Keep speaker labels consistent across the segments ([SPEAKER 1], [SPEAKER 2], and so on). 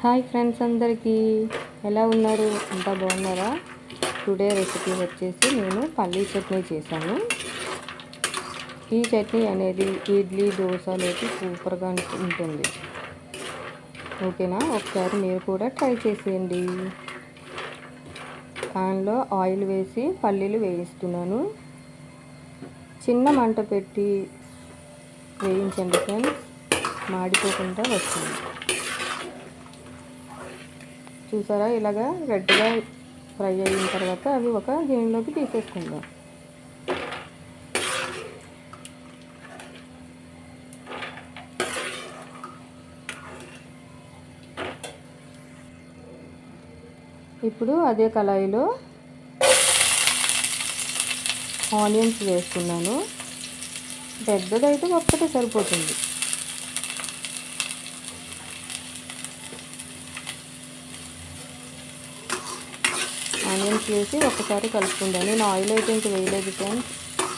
[SPEAKER 1] Hi friends అందరికీ. ఎలా ఉన్నారు? అంతా బాగున్నారా? టుడే రెసిపీ వచ్చేసి నేను పల్లీ చట్నీ చేశాను. ఈ చట్నీ అనేది ఇడ్లీ దోశలోకి సూపర్గా ఉంటుంది. ఓకేనా? ఒకసారి మీరు కూడా ట్రై చేసేయండి. ప్యాన్లో ఆయిల్ వేసి పల్లీలు వేయిస్తున్నాను. చిన్న మంట పెట్టి వేయించండి ఫ్రెండ్స్. మాడిపోకుండా వస్తుంది. చూసారా? ఇలాగా రెడ్గా ఫ్రై అయిన తర్వాత అవి ఒక గిన్నెలోకి తీసేసుకుందాం. ఇప్పుడు అదే కళాయిలో ఆనియన్స్ వేసుకున్నాను పెద్దదైతే ఒక్కటే సరిపోతుంది. ఆనియన్స్ వేసి ఒకసారి కలుపుకుంటాను నేను ఆయిల్ అయితే ఇంక వేయలేదు ఫ్రెండ్స్.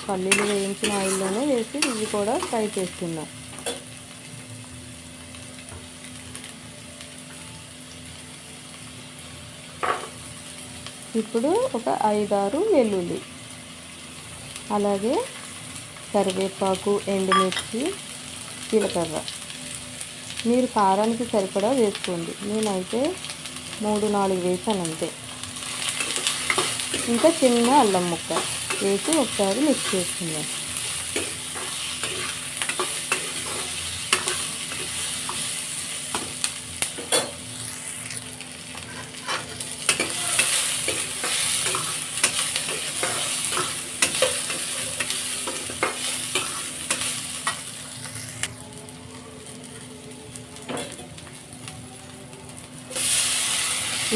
[SPEAKER 1] పల్లీలు వేయించిన ఆయిల్లోనే వేసి ఇవి కూడా ఫ్రై చేస్తున్నా. ఇప్పుడు ఒక ఐదారు వెల్లుల్లి. అలాగే కరివేపాకు ఎండుమిర్చి జీలకర్ర. మీరు కారానికి సరిపడా వేసుకోండి. నేనైతే మూడు నాలుగు వేసాను అంతే. ఇంకా చిన్న అల్లం ముక్క వేసి ఒకసారి మిక్స్ చేసుకుందాం.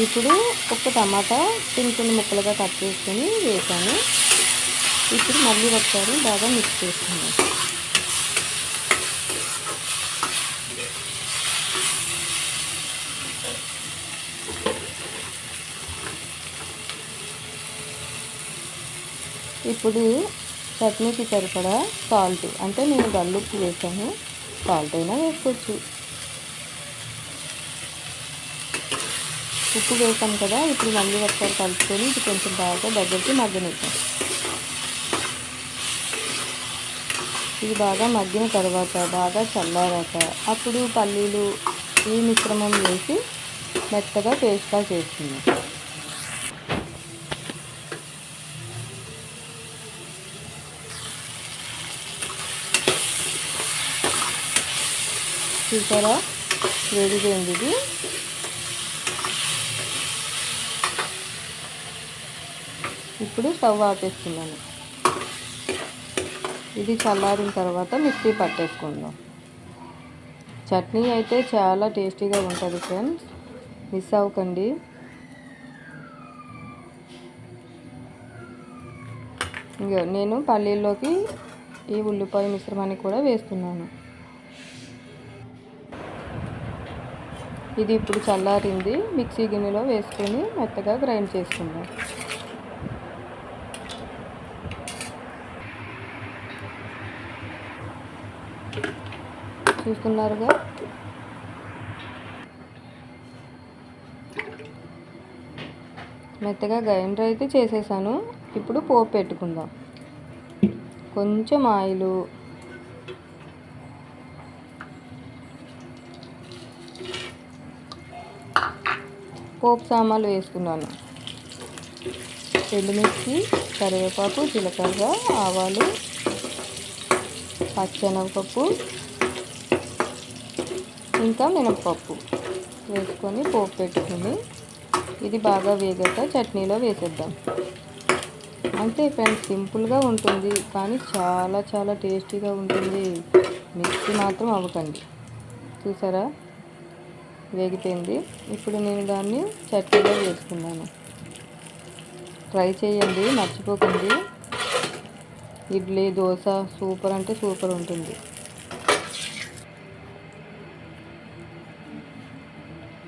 [SPEAKER 1] ఇప్పుడు ఒక టమాటా చిన్న చిన్న ముక్కలుగా కట్ చేసుకొని వేసాను. ఇప్పుడు మళ్ళీ ఒకసారి బాగా మిక్స్ చేసుకున్నాను ఇప్పుడు చట్నీకి సరిపడా సాల్ట్ అంటే నేను గల్లుప్పు వేసాను. సాల్ట్ అయినా వేసుకోవచ్చు. ఉప్పు వేసాం కదా ఇప్పుడు మళ్ళీ ఒకసారి కలుపుకొని ఇది కొంచెం బాగా దగ్గరికి మగ్గనిద్దాం. ఇది బాగా మగ్గిన తర్వాత బాగా చల్లారాక అప్పుడు పల్లీలు ఈ మిశ్రమం వేసి మెత్తగా పేస్ట్గా చేస్తుంది చూసారా? వేడిపోయింది ఇది. ఇప్పుడు స్టవ్ ఆపేస్తున్నాను. ఇది చల్లారిన తర్వాత మిక్సీ పట్టేసుకుందాం. చట్నీ అయితే చాలా టేస్టీగా ఉంటుంది ఫ్రెండ్స్. మిస్ అవ్వకండి. ఇంకా నేను పల్లీల్లోకి ఈ ఉల్లిపాయ మిశ్రమాన్ని కూడా వేస్తున్నాను. ఇది ఇప్పుడు చల్లారింది. మిక్సీ గిన్నెలో వేసుకొని మెత్తగా గ్రైండ్ చేసుకుందాం. చూసుకున్నారుగా మెత్తగా గ్రైండర్ అయితే చేసేసాను. ఇప్పుడు పోపు పెట్టుకుందాం. కొంచెం ఆయిలు. పోపు సామాన్లు వేసుకున్నాను. ఎండుమిర్చి కరివేపాకు జీలకర్ర ఆవాలు పచ్చెనగపప్పు ఇంకా మినప్పప్పు వేసుకొని పోపు పెట్టుకుని ఇది బాగా వేగాక చట్నీలో వేసేద్దాం. అంతే ఫ్రెండ్స్ సింపుల్గా ఉంటుంది కానీ చాలా చాలా టేస్టీగా ఉంటుంది. మిక్సీ మాత్రం అవ్వకండి. చూసారా? వేగిపోయింది. ఇప్పుడు నేను దాన్ని చట్నీలో వేసుకున్నాను. ట్రై చేయండి మర్చిపోకండి. ఇడ్లీ దోశ సూపర్ అంటే సూపర్ ఉంటుంది.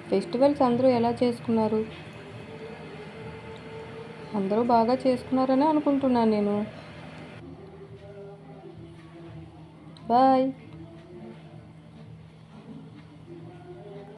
[SPEAKER 1] ఫెస్టివల్స్ అందరూ ఎలా చేసుకున్నారు? అందరూ బాగా చేసుకున్నారని అనుకుంటున్నాను నేను. బాయ్.